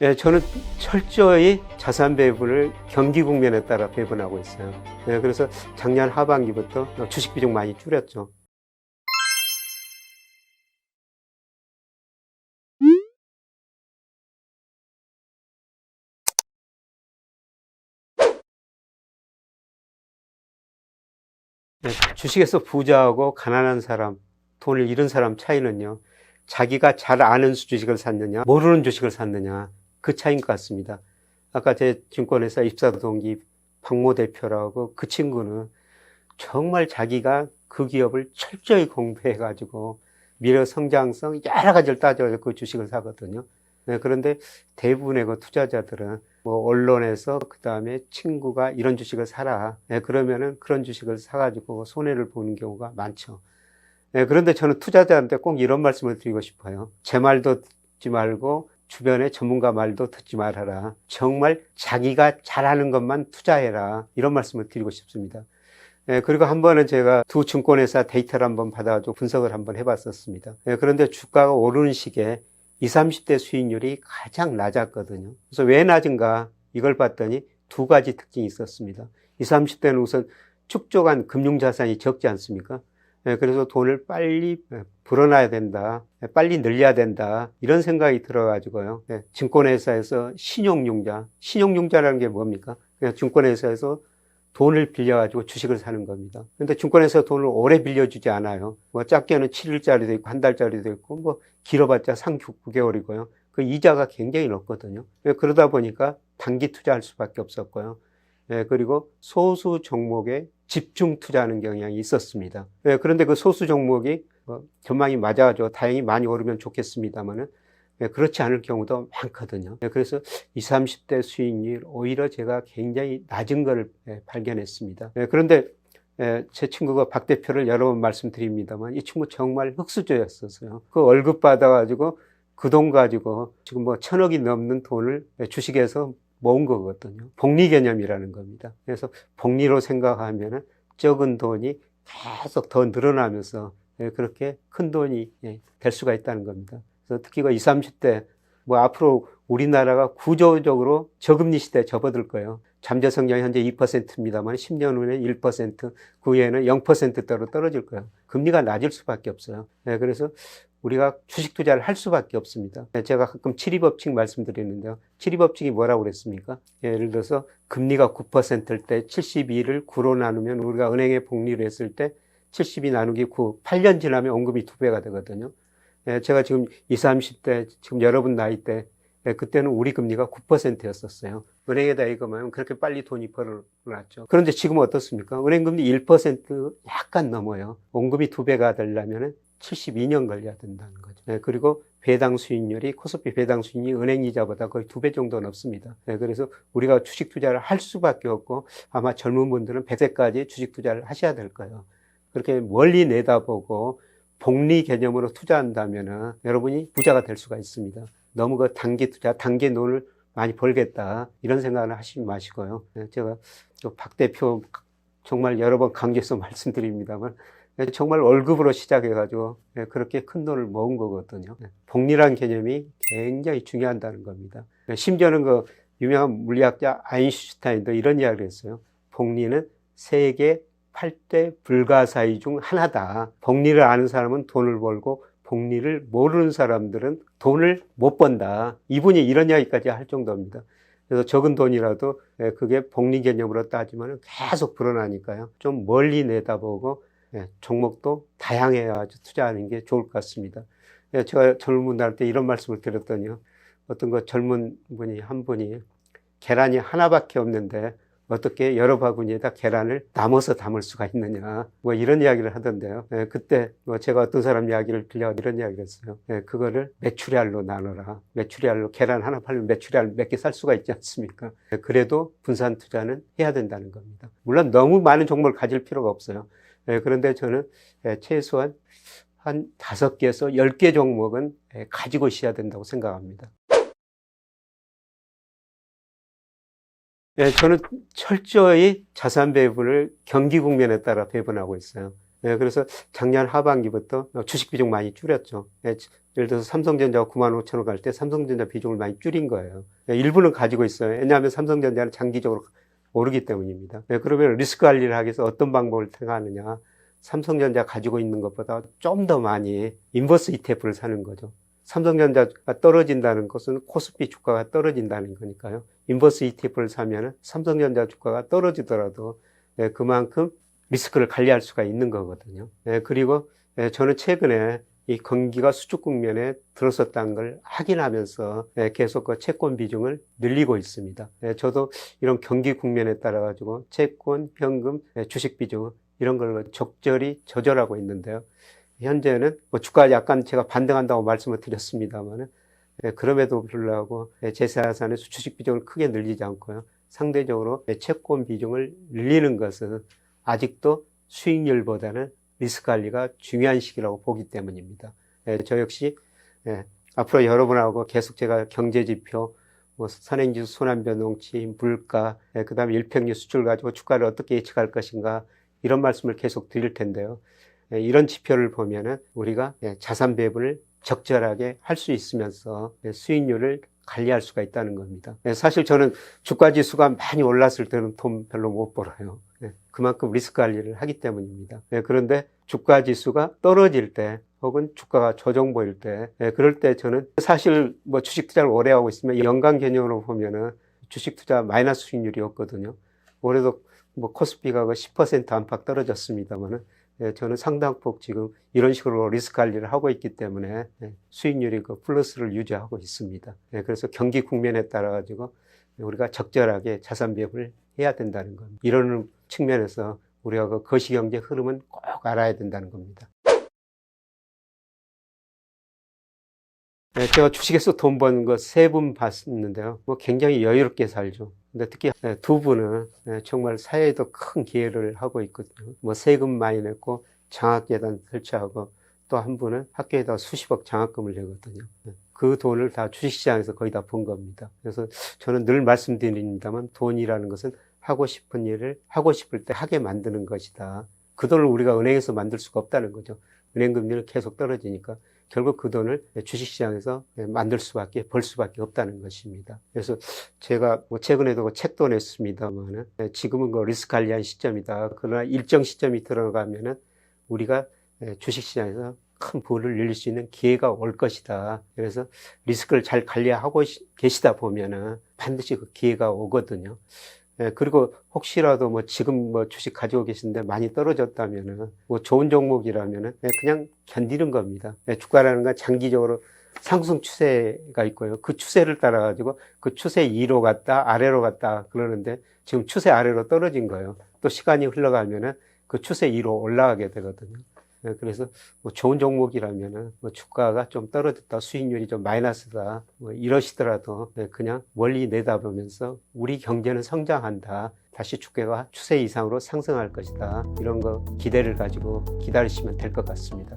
네, 저는 철저히 자산 배분을 경기 국면에 따라 배분하고 있어요. 네, 그래서 작년 하반기부터 주식 비중 많이 줄였죠. 네, 주식에서 부자하고 가난한 사람, 돈을 잃은 사람 차이는요. 자기가 잘 아는 주식을 샀느냐, 모르는 주식을 샀느냐, 그 차이인 것 같습니다. 아까 제 증권회사 입사 동기 박모 대표라고 그 친구는 정말 자기가 그 기업을 철저히 공부해가지고 미래 성장성 여러 가지를 따져서 그 주식을 사거든요. 네, 그런데 대부분의 그 투자자들은 뭐 언론에서 그 다음에 친구가 이런 주식을 사라. 네, 그러면은 그런 주식을 사가지고 손해를 보는 경우가 많죠. 네, 그런데 저는 투자자한테 꼭 이런 말씀을 드리고 싶어요. 제 말도 듣지 말고 주변의 전문가 말도 듣지 말아라. 정말 자기가 잘하는 것만 투자해라. 이런 말씀을 드리고 싶습니다. 예, 그리고 한 번은 제가 두 증권회사 데이터를 한번 받아가지고 분석을 한번 해봤었습니다. 예, 그런데 주가가 오르는 시기에 20, 30대 수익률이 가장 낮았거든요. 그래서 왜 낮은가 이걸 봤더니 두 가지 특징이 있었습니다. 20, 30대는 우선 축적한 금융자산이 적지 않습니까? 예, 그래서 돈을 빨리 예, 불어놔야 된다. 예, 빨리 늘려야 된다. 이런 생각이 들어가지고요. 예, 증권회사에서 신용융자. 신용융자라는 게 뭡니까? 그냥 증권회사에서 돈을 빌려가지고 주식을 사는 겁니다. 근데 증권회사 돈을 오래 빌려주지 않아요. 뭐 작게는 7일짜리도 있고, 한 달짜리도 있고, 뭐 길어봤자 3, 9개월이고요. 그 이자가 굉장히 높거든요. 예, 그러다 보니까 단기 투자할 수밖에 없었고요. 예, 그리고 소수 종목에 집중 투자하는 경향이 있었습니다. 예, 그런데 그 소수 종목이 뭐 전망이 맞아가지고 다행히 많이 오르면 좋겠습니다만은 예, 그렇지 않을 경우도 많거든요. 예, 그래서 20, 30대 수익률 오히려 제가 굉장히 낮은 예, 발견했습니다. 예, 그런데 예, 제 친구가 박 대표를 여러 번 말씀드립니다만 이 친구 정말 흑수저였었어요. 그 월급 받아가지고 그 돈 가지고 지금 뭐 천억이 넘는 돈을 주식에서 모은 거거든요. 복리 개념이라는 겁니다. 그래서 복리로 생각하면 적은 돈이 계속 더 늘어나면서 예, 그렇게 큰 돈이 예, 될 수가 있다는 겁니다. 그래서 특히 그 20, 30대 뭐 앞으로 우리나라가 구조적으로 저금리 시대에 접어들 거예요. 잠재 성장이 현재 2%입니다만 10년 후에는 1%, 그 후에는 0%대로 떨어질 거예요. 금리가 낮을 수밖에 없어요. 네, 그래서 우리가 주식 투자를 할 수밖에 없습니다. 네, 제가 가끔 7위법칙 말씀드리는데요. 7위법칙이 뭐라고 그랬습니까? 예를 들어서 금리가 9%일 때 72를 9로 나누면 우리가 은행에 복리를 했을 때 72 나누기 9, 8년 지나면 원금이 2배가 되거든요. 예, 제가 지금 20, 30대, 지금 여러분 나이 때, 예, 그때는 우리 금리가 9%였었어요. 은행에다 입금하면 그렇게 빨리 돈이 벌어놨죠. 그런데 지금은 어떻습니까? 은행 금리 1% 약간 넘어요. 원금이 2배가 되려면 72년 걸려야 된다는 거죠. 예, 그리고 배당 수익률이, 코스피 배당 수익률이 은행 이자보다 거의 2배 정도 높습니다. 예, 그래서 우리가 주식 투자를 할 수밖에 없고 아마 젊은 분들은 100세까지 주식 투자를 하셔야 될 거예요. 그렇게 멀리 내다보고 복리 개념으로 투자한다면 여러분이 부자가 될 수가 있습니다. 너무 그 단기 투자, 단기 돈을 많이 벌겠다 이런 생각을 하시지 마시고요. 네, 제가 박 대표 정말 여러 번 강조해서 말씀드립니다만 네, 정말 월급으로 시작해가지고 네, 그렇게 큰 돈을 모은 거거든요. 복리란 개념이 굉장히 중요하다는 겁니다. 심지어는 그 유명한 물리학자 아인슈타인도 이런 이야기를 했어요. 복리는 세계 8대 불가사의 중 하나다. 복리를 아는 사람은 돈을 벌고 복리를 모르는 사람들은 돈을 못 번다. 이분이 이런 이야기까지 할 정도입니다. 그래서 적은 돈이라도 예, 그게 복리 개념으로 따지면 계속 불어나니까요. 좀 멀리 내다보고 예, 종목도 다양해 가지고 투자하는 게 좋을 것 같습니다. 예, 제가 젊은 분들한테 이런 말씀을 드렸더니요. 어떤 그 젊은 분이 한 분이 계란이 하나밖에 없는데 어떻게 여러 바구니에다 계란을 남아서 담을 수가 있느냐. 뭐 이런 이야기를 하던데요. 예, 그때 뭐 제가 어떤 사람 이야기를 들려 이런 이야기를 했어요. 예, 그거를 메추리알로 나눠라. 메추리알로 계란 하나 팔면 메추리알 몇 개 살 수가 있지 않습니까? 예, 그래도 분산 투자는 해야 된다는 겁니다. 물론 너무 많은 종목을 가질 필요가 없어요. 예, 그런데 저는 예, 최소한 한 다섯 개에서 열 개 종목은 예, 가지고 있어야 된다고 생각합니다. 예, 저는 철저히 자산 배분을 경기 국면에 따라 배분하고 있어요. 예, 그래서 작년 하반기부터 주식 비중 많이 줄였죠. 예, 예를 들어서 삼성전자가 9만 5천 원 갈 때 삼성전자 비중을 많이 줄인 거예요. 예, 일부는 가지고 있어요. 왜냐하면 삼성전자는 장기적으로 오르기 때문입니다. 예, 그러면 리스크 관리를 하기 위해서 어떤 방법을 택하느냐. 삼성전자 가지고 있는 것보다 좀 더 많이 인버스 ETF를 사는 거죠. 삼성전자가 떨어진다는 것은 코스피 주가가 떨어진다는 거니까요. 인버스 ETF를 사면은 삼성전자 주가가 떨어지더라도 예, 그만큼 리스크를 관리할 수가 있는 거거든요. 예, 그리고 예, 저는 최근에 이 경기가 수축 국면에 들어섰다는 걸 확인하면서 예, 계속 그 채권 비중을 늘리고 있습니다. 예, 저도 이런 경기 국면에 따라 가지고 채권, 현금, 예, 주식 비중 이런 걸 적절히 조절하고 있는데요. 현재는 뭐 주가 약간 제가 반등한다고 말씀을 드렸습니다만은 예, 그럼에도 불구하고 예, 제사산의 주식 비중을 크게 늘리지 않고요. 상대적으로 예, 채권 비중을 늘리는 것은 아직도 수익률보다는 리스크 관리가 중요한 시기라고 보기 때문입니다. 예, 저 역시 예, 앞으로 여러분하고 계속 제가 경제 지표, 뭐 선행지수, 순환변동치, 물가, 예, 그다음에 일평균 수출 가지고 주가를 어떻게 예측할 것인가 이런 말씀을 계속 드릴 텐데요. 예, 이런 지표를 보면은 우리가 예, 자산 배분을 적절하게 할 수 있으면서 예, 수익률을 관리할 수가 있다는 겁니다. 예, 사실 저는 주가 지수가 많이 올랐을 때는 돈 별로 못 벌어요. 예, 그만큼 리스크 관리를 하기 때문입니다. 예, 그런데 주가 지수가 떨어질 때 혹은 주가가 조정 보일 때 예, 그럴 때 저는 사실 뭐 주식 투자를 오래 하고 있으면 연간 개념으로 보면은 주식 투자 마이너스 수익률이었거든요. 올해도 뭐 코스피가 그10% 안팎 떨어졌습니다만은 예, 저는 상당폭 지금 이런 식으로 리스크 관리를 하고 있기 때문에 예, 수익률이 그 플러스를 유지하고 있습니다. 예, 그래서 경기 국면에 따라 가지고 우리가 적절하게 자산 배분을 해야 된다는 겁니다. 이런 측면에서 우리가 그 거시경제 흐름은 꼭 알아야 된다는 겁니다. 예, 제가 주식에서 돈 버는 거 세 분 봤는데요. 뭐 굉장히 여유롭게 살죠. 근데 특히 예, 두 분은 예, 정말 사회에도 큰 기여를 하고 있거든요. 뭐 세금 많이 냈고 장학재단 설치하고 또 한 분은 학교에다 수십억 장학금을 내거든요. 예, 그 돈을 다 주식시장에서 거의 다번 겁니다. 그래서 저는 늘 말씀드립니다만 돈이라는 것은 하고 싶은 일을 하고 싶을 때 하게 만드는 것이다. 그 돈을 우리가 은행에서 만들 수가 없다는 거죠. 은행 금리는 계속 떨어지니까 결국 그 돈을 주식시장에서 만들 수밖에 벌 수밖에 없다는 것입니다. 그래서 제가 뭐 최근에도 그 책도 냈습니다만은 지금은 그 리스크 관리한 시점이다. 그러나 일정 시점이 들어가면은 우리가 주식시장에서 큰 부를 늘릴 수 있는 기회가 올 것이다. 그래서 리스크를 잘 관리하고 계시다 보면은 반드시 그 기회가 오거든요. 예, 그리고 혹시라도 뭐 지금 뭐 주식 가지고 계신데 많이 떨어졌다면은 뭐 좋은 종목이라면은 예, 그냥 견디는 겁니다. 예, 주가라는 건 장기적으로 상승 추세가 있고요. 그 추세를 따라 가지고 그 추세 위로 갔다 아래로 갔다 그러는데 지금 추세 아래로 떨어진 거예요. 또 시간이 흘러가면은 그 추세 위로 올라가게 되거든요. 예, 그래서 뭐 좋은 종목이라면은 뭐 주가가 좀 떨어졌다, 수익률이 좀 마이너스다, 뭐 이러시더라도 예, 그냥 멀리 내다보면서 우리 경제는 성장한다. 다시 주가가 추세 이상으로 상승할 것이다. 이런 거 기대를 가지고 기다리시면 될 것 같습니다.